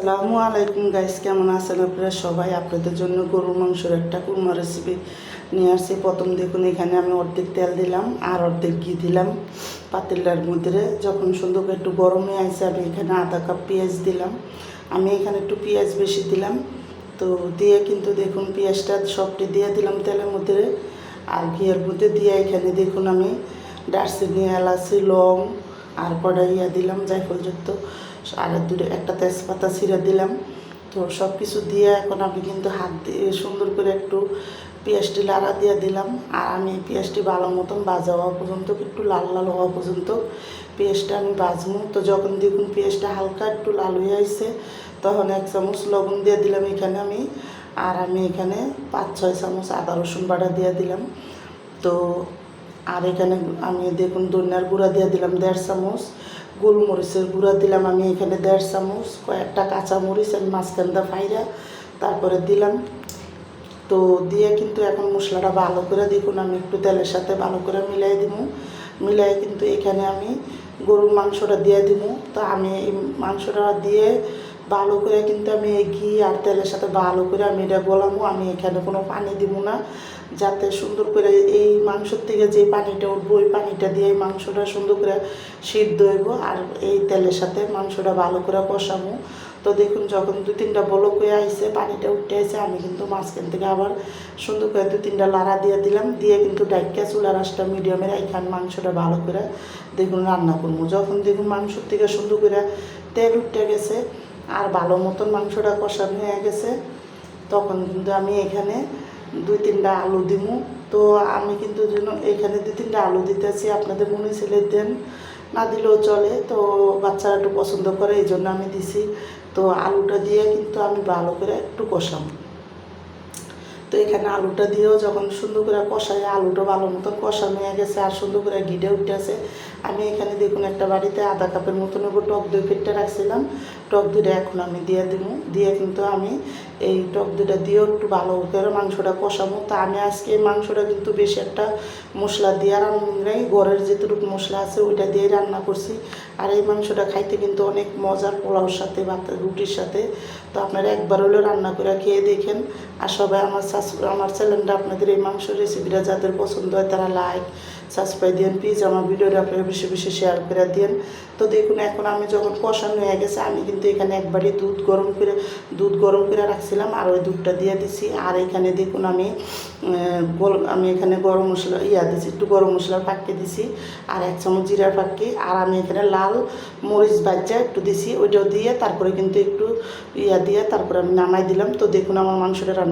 সালামু আলাইকুম গাইস, কেমন আছেন আপনারা সবাই? আপনাদের জন্য গরুর মাংসের একটা কুরমা রেসিপি নিয়ে আসছি। প্রথম দেখুন, এখানে আমি অর্ধেক তেল দিলাম আর অর্ধেক ঘি দিলাম। পাতিলটার মধ্যে যখন সুন্দর করে একটু গরমে আসে, আমি এখানে আধা কাপ পেঁয়াজ দিলাম। আমি এখানে একটু পেঁয়াজ বেশি দিলাম। তো দিয়ে কিন্তু দেখুন, পেঁয়াজটা সবটি দিয়ে দিলাম তেলের মধ্যে। আর ঘিয়ের মধ্যে দিয়ে এখানে দেখুন, আমি দারচিনি, এলাচি, লং আর কড়াইয়া দিলাম, জায়ফলযুক্ত। আর দুটো, একটা তেজপাতা ছিঁড়ে দিলাম। তো সব কিছু দিয়ে এখন আমি কিন্তু হাত দিয়ে সুন্দর করে একটু পেঁয়াজটি লাড়া দিয়ে দিলাম। আর আমি পেঁয়াজটি ভালো মতন ভাজা হওয়া পর্যন্ত, একটু লাল লাল হওয়া পর্যন্ত পেঁয়াজটা আমি ভাজবো। তো যখন দেখুন পেঁয়াজটা হালকা একটু লাল হয়ে আসছে, তখন এক চামচ লবণ দিয়ে দিলাম এখানে আমি। আর আমি এখানে পাঁচ, ছয় চামচ আদা রসুন বাটা দিয়ে দিলাম। তো আর এখানে আমি দেখুন ধনিয়ার গুঁড়া দিয়ে দিলাম দেড় চামচ। গোলমরিচের গুঁড়া দিলাম আমি এখানে দেড় চামচ, কয়েকটা কাঁচামরিচ আমি মাঝখানটা ফাইরা তারপরে দিলাম। তো দিয়ে কিন্তু এখন মশলাটা ভালো করে দেখুন, আমি একটু তেলের সাথে ভালো করে মিলাই দিব। মিলাই কিন্তু এখানে আমি গরুর মাংসটা দিয়ে দিব। তো আমি এই মাংসটা দিয়ে ভালো করে কিন্তু আমি এই ঘি আর তেলের সাথে ভালো করে আমি এটা গলামো। আমি এখানে কোনো পানি দিব না। যাতে সুন্দর করে এই মাংসর থেকে যে পানিটা উঠবো, ওই পানিটা দিয়ে এই মাংসটা সুন্দর করে সিদ্ধ হইব আর এই তেলের সাথে মাংসটা ভালো করে কষামো। তো দেখুন, যখন দু তিনটা বলক হয়ে আইসে পানিটা উঠে আসে আমি কিন্তু মাঝখান থেকে আবার সুন্দর করে দু তিনটা লাড়া দিয়ে দিলাম। দিয়ে কিন্তু ডাইকা চুলা রাসটা মিডিয়ামের এইখান মাংসটা ভালো করে দেখুন রান্না করব। যখন দেখুন মাংসর থেকে সুন্দর করে তেল উঠে গেছে আর ভালো মতন মাংসটা কষানো হয়ে গেছে। তখন কিন্তু আমি এখানে দুই তিনটা আলু দিমু। তো আমি কিন্তু যেন এখানে দুই তিনটা আলু দিতেছি আপনাদের মনে ছেলে দেন না দিলেও চলে। তো বাচ্চারা একটু পছন্দ করে, এই জন্য আমি দিছি। তো আলুটা দিয়ে কিন্তু আমি ভালো করে একটু কষাম তো এখানে আলুটা দিয়েও যখন সুন্দর করে কষায়, আলুটা ভালো মতন কষানো হয়ে গেছে আর সুন্দর করে গিডে উঠেছে। আমি এখানে দেখুন একটা বাড়িতে আধা কাপের মতন ওপর টক দই কেটে রাখছিলাম। টক দইটা এখন আমি দিয়ে দিব। দিয়ে কিন্তু আমি এই টক দইটা দিয়েও একটু ভালো করে মাংসটা কষাবো। তা আমি আজকে মাংসটা কিন্তু বেশি একটা মশলা দিয়ে রান্নাই ঘরের যেটুকু মশলা আছে ওইটা দিয়ে রান্না করছি। আর এই মাংসটা খাইতে কিন্তু অনেক মজার পোলাওর সাথে ভাত রুটির সাথে। তো আপনারা একবার হলেও রান্না করে খেয়ে দেখেন। আর সবাই আমার শাশু আমার চ্যানেলটা আপনাদের এই মাংস রেসিপিটা যাদের পছন্দ হয় তারা লাইক সাবস্ক্রাইব দিন প্লিজ আমার ভিডিওটা আপনারা বেশি বেশি শেয়ার করে দিন তো দেখুন, এখন আমি যখন কষানো হয়ে গেছে, আমি কিন্তু এখানে একবারই দুধ গরম করে, দুধ গরম করে রাখছিলাম আর ওই দুধটা দিয়ে দিছি। আর এখানে দেখুন আমি আমি এখানে গরম মশলা, ইয়া দিছি, একটু গরম মশলার ফাঁকি দিছি। আর এক চামচ জিরার ফাঁকি আর আমি এখানে লাল মরিচ বাজ্জা একটু দিছি, ওইটাও দিয়ে তারপরে কিন্তু একটু ইয়া দিয়ে তারপরে আমি নামাই দিলাম। তো দেখুন আমার মাংসটা রান্না